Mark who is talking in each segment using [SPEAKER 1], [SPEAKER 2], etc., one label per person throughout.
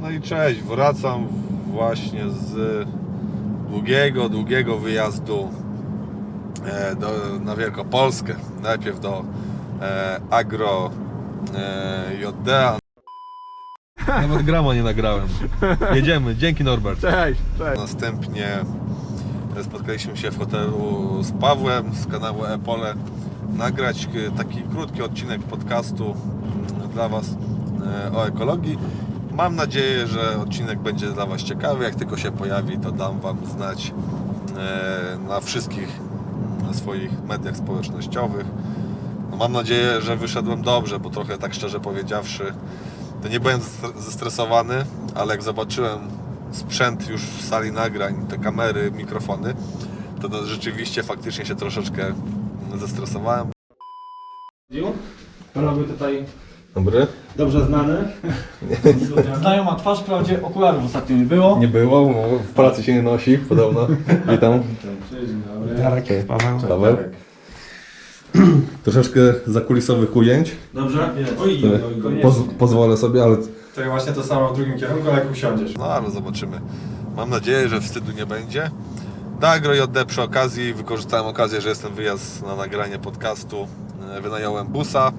[SPEAKER 1] No i cześć, wracam właśnie z długiego, długiego wyjazdu e, do, na Wielkopolskę. Najpierw do e, Agro e, JD. Nawet grama nie nagrałem. Jedziemy, dzięki Norbert.
[SPEAKER 2] Cześć, cześć.
[SPEAKER 1] Następnie spotkaliśmy się w hotelu z Pawłem z kanału Epole nagrać e, taki krótki odcinek podcastu dla Was e, o ekologii. Mam nadzieję, że odcinek będzie dla Was ciekawy. Jak tylko się pojawi, to dam Wam znać e, na wszystkich swoich mediach społecznościowych. No mam nadzieję, że wyszedłem dobrze, bo trochę tak szczerze powiedziawszy, to nie byłem zestre- zestresowany, ale jak zobaczyłem sprzęt już w sali nagrań, te kamery, mikrofony, to, rzeczywiście faktycznie się troszeczkę zestresowałem.
[SPEAKER 2] Panowie tutaj
[SPEAKER 1] Dobry.
[SPEAKER 2] dobrze znany. Znajoma twarz, wprawdzie okularów ostatnio nie było.
[SPEAKER 1] Nie było, bo w pracy się nie nosi, podobno. Witam.
[SPEAKER 2] Cześć, dzień dobry.
[SPEAKER 3] Darek, Paweł.
[SPEAKER 1] Paweł. Troszeczkę zakulisowych ujęć.
[SPEAKER 2] Dobrze? Oj, oj, oj, koniecznie.
[SPEAKER 1] Poz, pozwolę sobie, ale
[SPEAKER 3] To właśnie to samo w drugim kierunku, ale jak usiądziesz.
[SPEAKER 1] No ale zobaczymy. Mam nadzieję, że wstydu nie będzie. Do Agro JD przy okazji wykorzystałem okazję, że jestem wyjazd na nagranie podcastu. E, Wynająłem busa.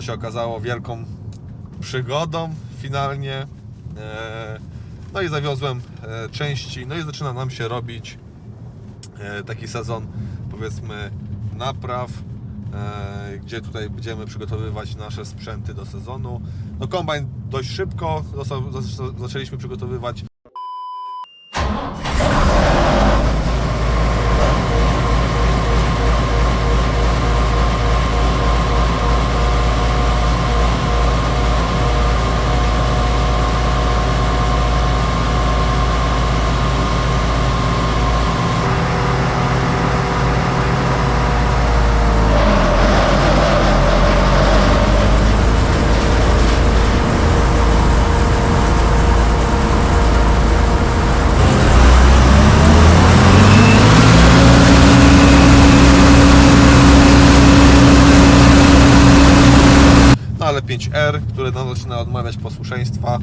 [SPEAKER 1] Co się okazało wielką przygodą finalnie. E, No i zawiozłem e, części, no i zaczyna nam się robić e, taki sezon powiedzmy napraw, gdzie tutaj będziemy przygotowywać nasze sprzęty do sezonu. No kombajn dość szybko zaczęliśmy przygotowywać. No ale 5R, które nam zaczyna odmawiać posłuszeństwa.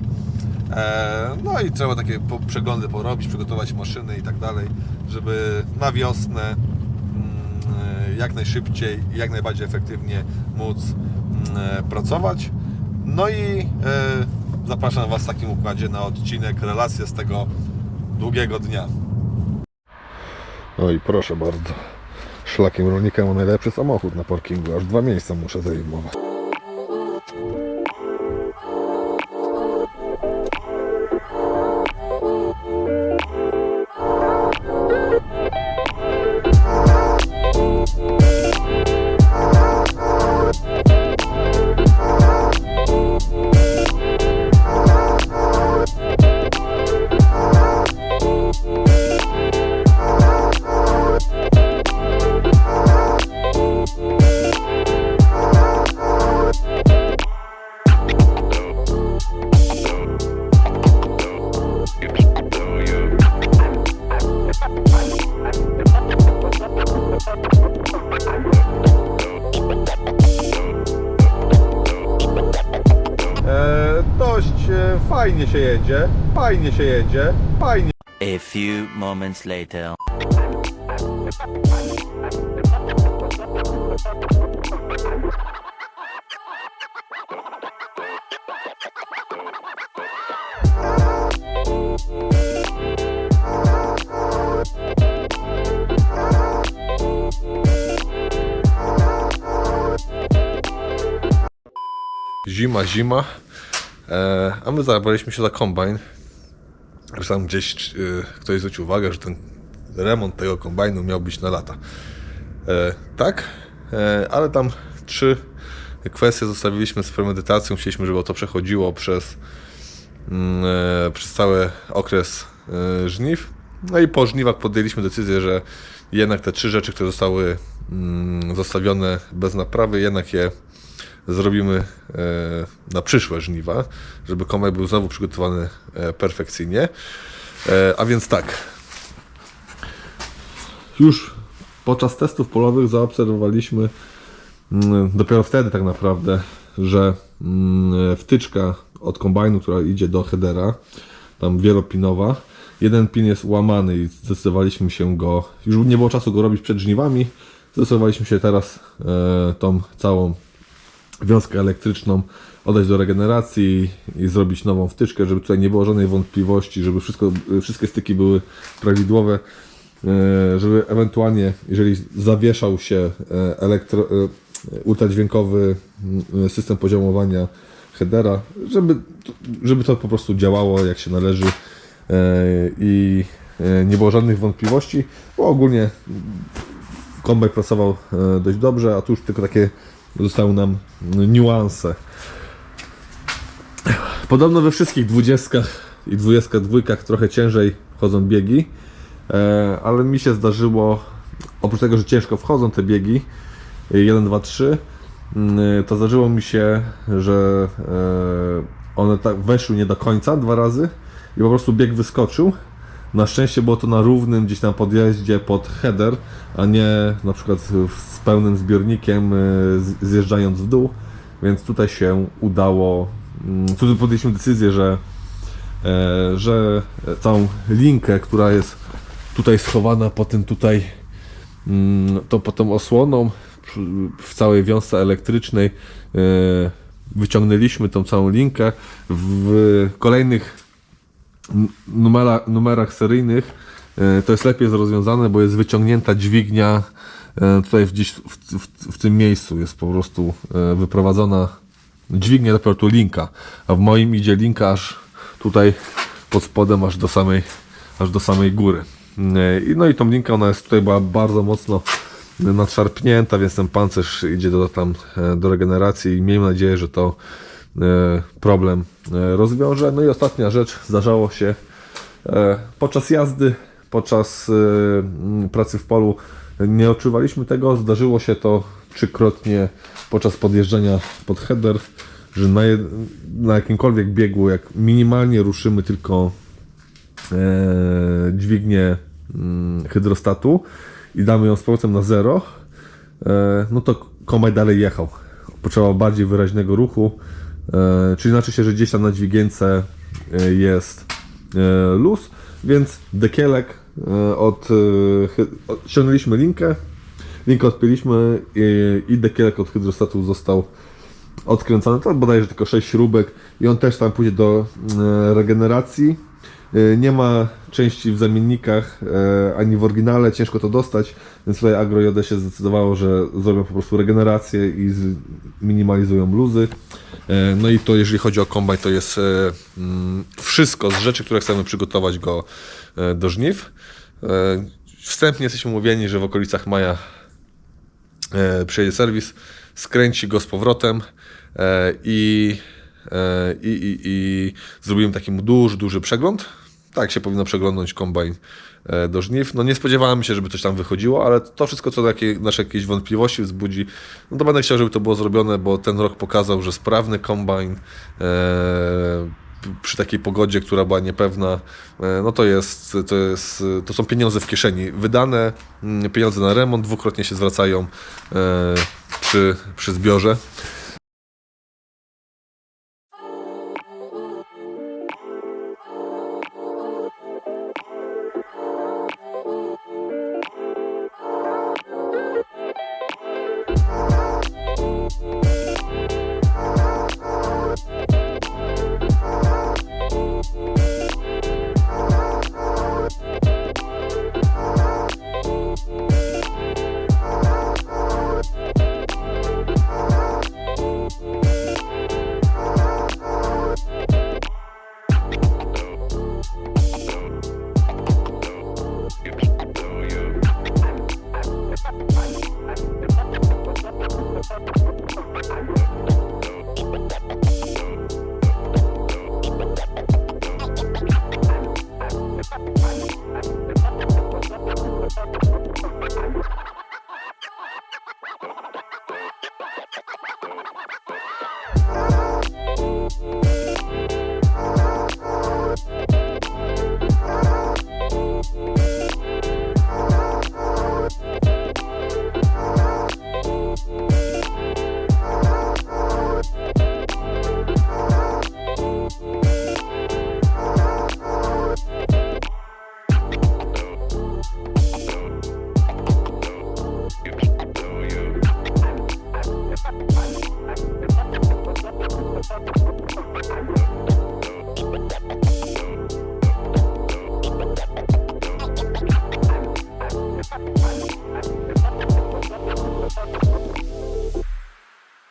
[SPEAKER 1] E, no i trzeba takie przeglądy porobić, przygotować maszyny i tak dalej, żeby na wiosnę mm, e, jak najszybciej i jak najbardziej efektywnie móc mm, e, pracować. No i zapraszam Was w takim układzie na odcinek, relację z tego długiego dnia. Oj, proszę bardzo. Szlakiem rolnika ma najlepszy samochód na parkingu, aż dwa miejsca muszę zajmować. Fajnie się jedzie, fajnie się jedzie, fajnie.
[SPEAKER 4] A few moments later.
[SPEAKER 1] Zima, zima. E, a my zabraliśmy się za kombajn. Tam gdzieś e, ktoś zwrócił uwagę, że ten remont tego kombajnu miał być na lata. E, tak, ale tam trzy kwestie zostawiliśmy z premedytacją. Chcieliśmy, żeby to przechodziło przez, mm, przez cały okres żniw. No i po żniwach podjęliśmy decyzję, że jednak te trzy rzeczy, które zostały mm, zostawione bez naprawy, jednak je zrobimy e, na przyszłe żniwa, żeby kombajn był znowu przygotowany e, perfekcyjnie. E, A więc tak. już podczas testów polowych zaobserwowaliśmy mm, dopiero wtedy tak naprawdę, że mm, wtyczka od kombajnu, która idzie do headera, tam wielopinowa, jeden pin jest łamany i zdecydowaliśmy się go, już nie było czasu go robić przed żniwami, zdecydowaliśmy się teraz tą całą wiązkę elektryczną oddać do regeneracji i zrobić nową wtyczkę, żeby tutaj nie było żadnej wątpliwości, żeby wszystko, wszystkie styki były prawidłowe, e, żeby ewentualnie, jeżeli zawieszał się e, elektro, e, ultradźwiękowy system poziomowania headera, żeby, żeby to po prostu działało jak się należy i nie było żadnych wątpliwości, bo ogólnie kombaj pracował dość dobrze, a tu już tylko takie zostały nam niuanse. Podobno we wszystkich dwudziestkach i dwudziestkach trochę ciężej wchodzą biegi, e, ale mi się zdarzyło, oprócz tego, że ciężko wchodzą te biegi, 1, 2, 3, mm, to zdarzyło mi się, że e, one tak weszły nie do końca dwa razy i po prostu bieg wyskoczył. Na szczęście było to na równym gdzieś tam podjeździe pod header, a nie na przykład z pełnym zbiornikiem z- zjeżdżając w dół, więc tutaj się udało, mm, tu podjęliśmy decyzję, że, e, że całą linkę, która jest tutaj schowana po tym tutaj, mm, to po tą osłoną w całej wiązce elektrycznej e, wyciągnęliśmy tą całą linkę. W kolejnych numera, numerach seryjnych e, to jest lepiej rozwiązane, bo jest wyciągnięta dźwignia e, tutaj gdzieś w, w, w tym miejscu jest po prostu e, wyprowadzona dźwignia, dopiero tu linka, a w moim idzie linka aż tutaj pod spodem, aż do samej, aż do samej góry. No i tą linkę ona jest tutaj była bardzo mocno nadszarpnięta, więc ten pancerz idzie do, tam, do regeneracji i miejmy nadzieję, że to problem e, rozwiąże. No i ostatnia rzecz, zdarzało się e, podczas jazdy, podczas e, pracy w polu nie odczuwaliśmy tego, zdarzyło się to trzykrotnie podczas podjeżdżania pod header, że na, na jakimkolwiek biegu, jak minimalnie ruszymy tylko e, dźwignię hydrostatu i damy ją z powrotem na zero, e, no to kombaj dalej jechał. Potrzebował bardziej wyraźnego ruchu, e, czyli znaczy się, że gdzieś tam na dźwigience e, jest e, luz, więc dekielek e, od, e, ściągnęliśmy linkę, linkę odpięliśmy i, i dekielek od hydrostatu został odkręcony, to bodajże tylko 6 śrubek i on też tam pójdzie do e, regeneracji. E, Nie ma części w zamiennikach e, ani w oryginale, ciężko to dostać, więc tutaj Agro JD się zdecydowało, że zrobią po prostu regenerację i minimalizują luzy. E, No i to jeżeli chodzi o kombaj, to jest e, mm, wszystko z rzeczy, które chcemy przygotować go e, do żniw. Wstępnie jesteśmy umówieni, że w okolicach maja przyjedzie serwis, skręci go z powrotem i, i, i, i zrobimy taki duży, duży przegląd. Tak się powinno przeglądnąć kombajn e, do żniw. No nie spodziewałem się, żeby coś tam wychodziło, ale to wszystko, co takie, nasze jakieś wątpliwości wzbudzi, no to będę chciał, żeby to było zrobione, bo ten rok pokazał, że sprawny kombajn e, przy takiej pogodzie, która była niepewna, e, no to jest, to jest, to są pieniądze w kieszeni. Wydane mm, pieniądze na remont dwukrotnie się zwracają e, przy, przy zbiorze.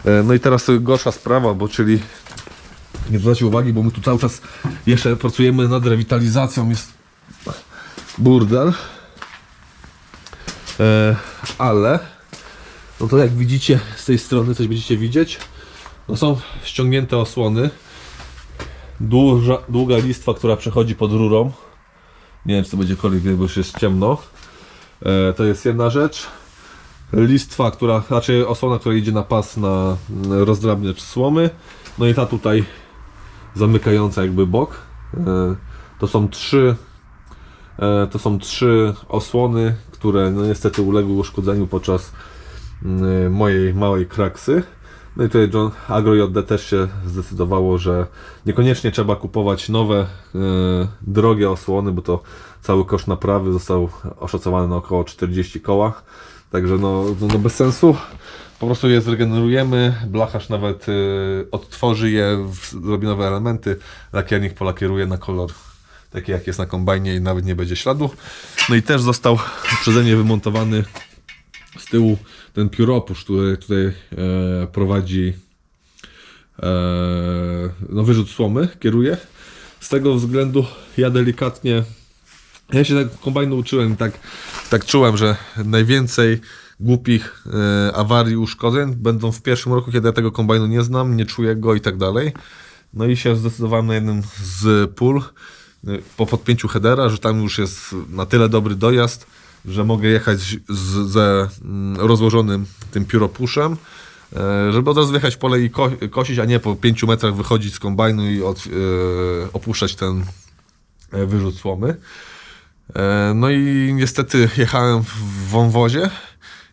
[SPEAKER 1] E, no i teraz gorsza sprawa, bo czyli nie zwróćcie uwagi, bo my tu cały czas jeszcze pracujemy nad rewitalizacją, jest burdel. E, ale no to jak widzicie z tej strony coś będziecie widzieć. No są ściągnięte osłony. Duża, długa listwa, która przechodzi pod rurą. Nie wiem, czy to będzie kolor, bo już jest ciemno. E, to jest jedna rzecz. Listwa, która, znaczy osłona, która idzie na pas na mm, rozdrabniacz słomy. No i ta tutaj zamykająca jakby bok. E, to są trzy e, to są trzy osłony, które no niestety uległy uszkodzeniu podczas mm, mojej małej kraksy. No i tutaj John Agro JD też się zdecydowało, że niekoniecznie trzeba kupować nowe, e, drogie osłony, bo to cały koszt naprawy został oszacowany na około 40 koła. Także no, no, no bez sensu. Po prostu je zregenerujemy. Blacharz nawet e, odtworzy je, zrobi nowe elementy. Lakiernik polakieruje na kolor taki jak jest na kombajnie i nawet nie będzie śladów. No i też został przeze mnie wymontowany z tyłu ten pióropusz, który tutaj e, prowadzi e, no wyrzut słomy, kieruje. Z tego względu ja delikatnie ja się tak kombajnu uczyłem i tak, tak czułem, że najwięcej głupich e, awarii, uszkodzeń będą w pierwszym roku, kiedy ja tego kombajnu nie znam, nie czuję go i tak dalej. No i się zdecydowałem na jednym z pól e, po podpięciu headera, że tam już jest na tyle dobry dojazd, że mogę jechać z, ze mm, rozłożonym tym pióropuszem, e, żeby od razu wjechać w pole i ko kosić, a nie po 5 metrach wychodzić z kombajnu i od, e, opuszczać ten e, wyrzut słomy. No i niestety jechałem w wąwozie.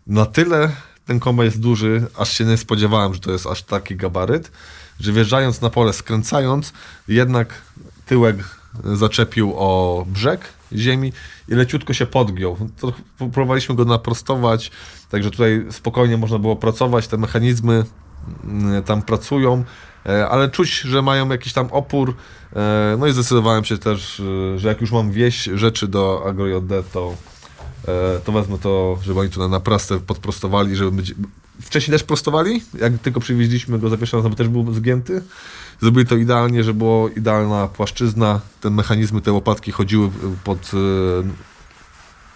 [SPEAKER 1] Na tyle ten kombajn jest duży, aż się nie spodziewałem, że to jest aż taki gabaryt, że wjeżdżając na pole, skręcając, jednak tyłek zaczepił o brzeg ziemi i leciutko się podgiął. To próbowaliśmy go naprostować, także tutaj spokojnie można było pracować, te mechanizmy mm, tam pracują, e, ale czuć, że mają jakiś tam opór. e, No i zdecydowałem się też, e, że jak już mam wieść rzeczy do AgroJD, to, e, to wezmę to, żeby oni to na naprawstę podprostowali, żeby być... Wcześniej też prostowali, jak tylko przywieźliśmy go za pierwszym razem, bo też był zgięty. Zrobili to idealnie, że było idealna płaszczyzna, te mechanizmy, te łopatki chodziły pod,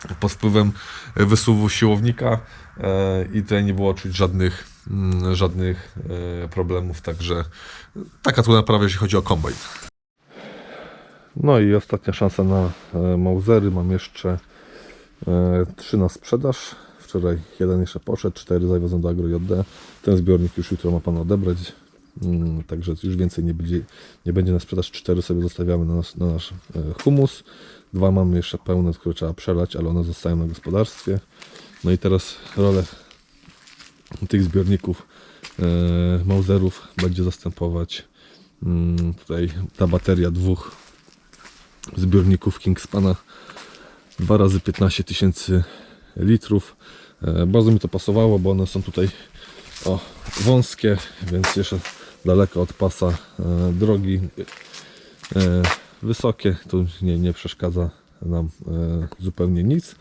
[SPEAKER 1] e, pod wpływem wysuwu siłownika e, i tutaj nie było czuć żadnych, mm, żadnych e, problemów, także taka tu naprawa, jeśli chodzi o kombajn. No i ostatnia szansa na e, Mausery. Mam jeszcze e, trzy na sprzedaż. Wczoraj jeden jeszcze poszedł, cztery zawiozłem do AgroJD. Ten zbiornik już jutro ma Pan odebrać. Mm, Także już więcej nie będzie, nie będzie na sprzedaż. Cztery sobie zostawiamy na nasz, na nasz e, humus. Dwa mamy jeszcze pełne, które trzeba przelać, ale one zostają na gospodarstwie. No i teraz rolę tych zbiorników e, Mauserów będzie zastępować mm, tutaj ta bateria dwóch zbiorników Kingspana 2 razy 15 tysięcy litrów. E, Bardzo mi to pasowało, bo one są tutaj o, wąskie, więc jeszcze daleko od pasa e, drogi. E, wysokie, tu nie, nie przeszkadza nam zupełnie nic.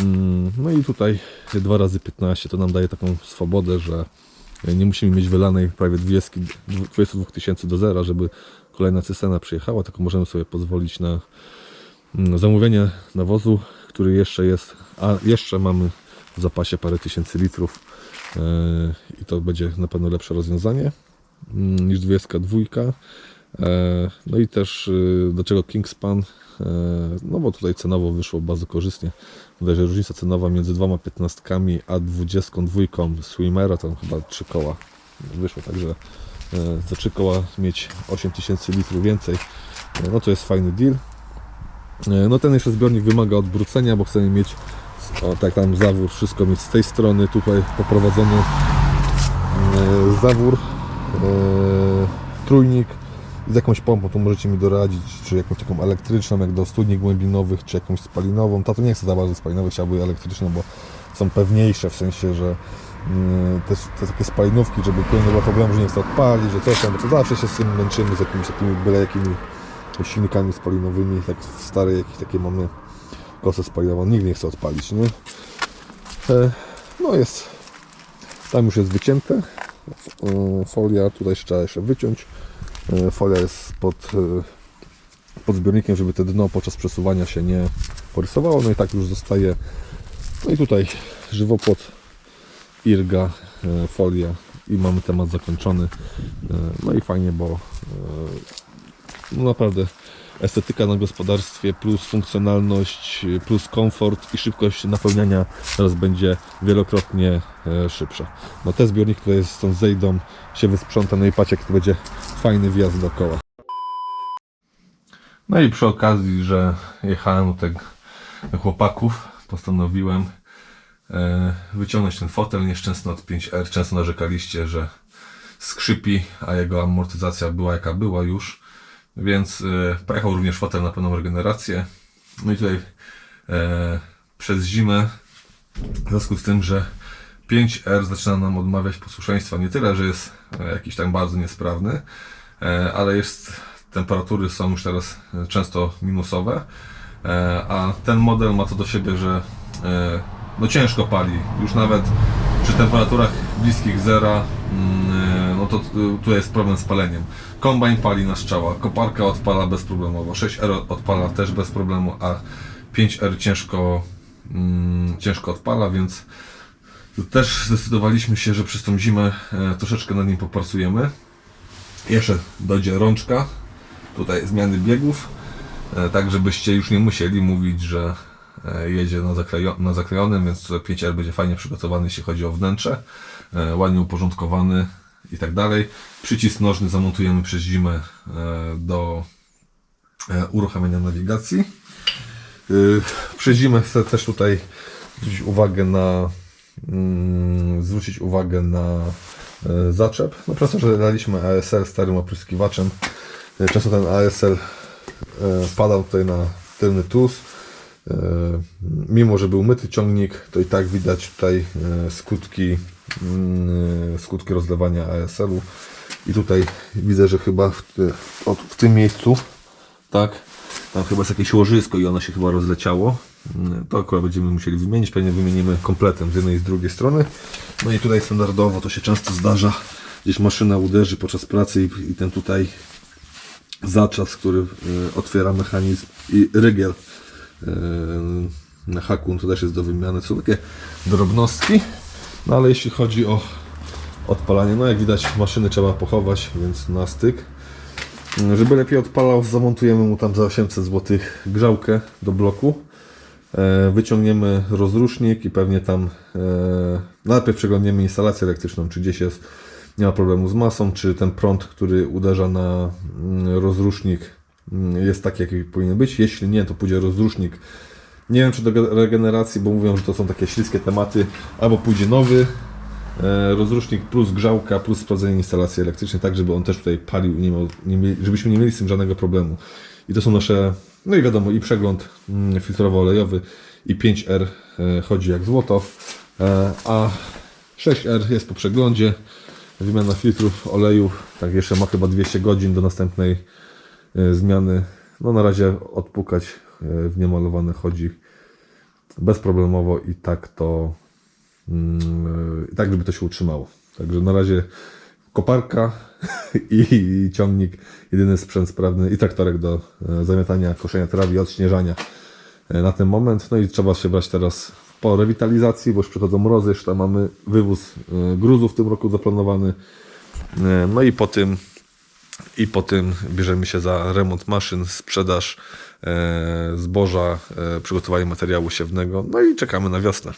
[SPEAKER 1] Mm, No i tutaj 2 razy 15 to nam daje taką swobodę, że nie musimy mieć wylanej prawie 20 22 tysięcy do zera, żeby kolejna cystena przyjechała, tylko możemy sobie pozwolić na zamówienie nawozu, który jeszcze jest, a jeszcze mamy w zapasie parę tysięcy litrów e, i to będzie na pewno lepsze rozwiązanie mm, niż 22. E, No i też y, do czego Kingspan, e, no bo tutaj cenowo wyszło bardzo korzystnie. Widać, że różnica cenowa między dwoma piętnastkami a 22 Swimmera, tam chyba 3 koła wyszło, także e, za 3 koła mieć 8000 litrów więcej, e, no to jest fajny deal. E, No ten jeszcze zbiornik wymaga odwrócenia, bo chcemy mieć o, tak tam zawór, wszystko mieć z tej strony, tutaj poprowadzony e, zawór, e, trójnik z jakąś pompą, to możecie mi doradzić, czy jakąś taką elektryczną, jak do studni głębinowych, czy jakąś spalinową. Tato nie chce za bardzo spalinowych, chciałby elektryczną, bo są pewniejsze, w sensie, że mm, te, te takie spalinówki, żeby było problemu, że nie chce odpalić, że coś tam, bo to zawsze się z tym męczymy, z jakimiś takimi byle jakimi silnikami spalinowymi, tak stare jakieś takie mamy kosę spalinową, nikt nie chce odpalić, nie? E, No jest, tam już jest wycięte, e, folia, tutaj jeszcze trzeba jeszcze wyciąć. E, Folia jest pod, pod zbiornikiem, żeby to dno podczas przesuwania się nie porysowało. No i tak już zostaje. No i tutaj żywopłot, irga, folia i mamy temat zakończony. No i fajnie, bo no naprawdę estetyka na gospodarstwie plus funkcjonalność plus komfort i szybkość napełniania teraz będzie wielokrotnie e, szybsza. No te zbiorniki tutaj stąd zejdą, się wysprząta, no i jaki to będzie fajny wjazd dookoła. No i przy okazji, że jechałem do tych chłopaków, postanowiłem e, wyciągnąć ten fotel nieszczęsny od 5R. Często narzekaliście, że skrzypi, a jego amortyzacja była jaka była już. Więc e, pojechał również fotel na pełną regenerację. No i tutaj e, przez zimę, w związku z tym, że 5R zaczyna nam odmawiać posłuszeństwa, nie tyle, że jest e, jakiś tam bardzo niesprawny, e, ale jest, temperatury są już teraz e, często minusowe, e, a ten model ma to do siebie, że e, no ciężko pali, już nawet przy temperaturach bliskich zera, mm, to t- tu jest problem z paleniem. Kombajn pali na strzała, koparka odpala bezproblemowo, 6R odpala też bez problemu, a 5R ciężko, mm, ciężko odpala, więc też zdecydowaliśmy się, że przez tą zimę e, troszeczkę nad nim popracujemy. Jeszcze dojdzie rączka, tutaj zmiany biegów, e, tak żebyście już nie musieli mówić, że e, jedzie na, zaklejo- na zaklejonym, więc tutaj 5R będzie fajnie przygotowany, jeśli chodzi o wnętrze, e, ładnie uporządkowany i tak dalej. Przycisk nożny zamontujemy przez zimę e, do e, uruchamiania nawigacji. Y, Przez zimę chcę też tutaj zwrócić uwagę na mm, zwrócić uwagę na e, zaczep. No przez że daliśmy ASL starym opryskiwaczem. e, Często ten ASL e, padał tutaj na tylny tus. E, Mimo, że był myty ciągnik, to i tak widać tutaj e, skutki, mm, skutki rozlewania ASL-u. I tutaj widzę, że chyba w, w tym miejscu, tak, tam chyba jest jakieś łożysko i ono się chyba rozleciało. Mm, To akurat będziemy musieli wymienić. Pewnie wymienimy kompletem z jednej i z drugiej strony. No i tutaj standardowo to się często zdarza. Gdzieś maszyna uderzy podczas pracy i, i ten tutaj zaczas, który otwiera mechanizm i rygiel na haku, to też jest do wymiany. Są takie drobnostki. No ale jeśli chodzi o odpalanie, no jak widać maszyny trzeba pochować, więc na styk. Żeby lepiej odpalał, zamontujemy mu tam za 800 zł grzałkę do bloku. E, Wyciągniemy rozrusznik i pewnie tam najpierw przeglądniemy instalację elektryczną, czy gdzieś jest, nie ma problemu z masą, czy ten prąd, który uderza na mm, rozrusznik jest taki, jaki powinien być. Jeśli nie, to pójdzie rozrusznik. Nie wiem, czy do ge- regeneracji, bo mówią, że to są takie śliskie tematy, albo pójdzie nowy, E, rozrusznik plus grzałka plus sprawdzenie instalacji elektrycznej, tak żeby on też tutaj palił nie miał, nie żebyśmy nie mieli z tym żadnego problemu. I to są nasze, no i wiadomo, i przegląd mm, filtrowo-olejowy i 5R e, chodzi jak złoto, e, a 6R jest po przeglądzie, wymiana filtrów, oleju, tak jeszcze ma chyba 200 godzin do następnej zmiany. No na razie odpukać e, w niemalowane chodzi bezproblemowo i tak to Mm, i tak, żeby to się utrzymało. Także na razie koparka i, ciągnik, jedyny sprzęt sprawny i traktorek do e, zamiatania, koszenia trawy i odśnieżania e, na ten moment. No i trzeba się brać teraz po rewitalizacji, bo już przychodzą mrozy, jeszcze mamy wywóz e, gruzów w tym roku zaplanowany. E, No i po tym i po tym bierzemy się za remont maszyn, sprzedaż e, zboża, e, przygotowanie materiału siewnego, no i czekamy na wiosnę.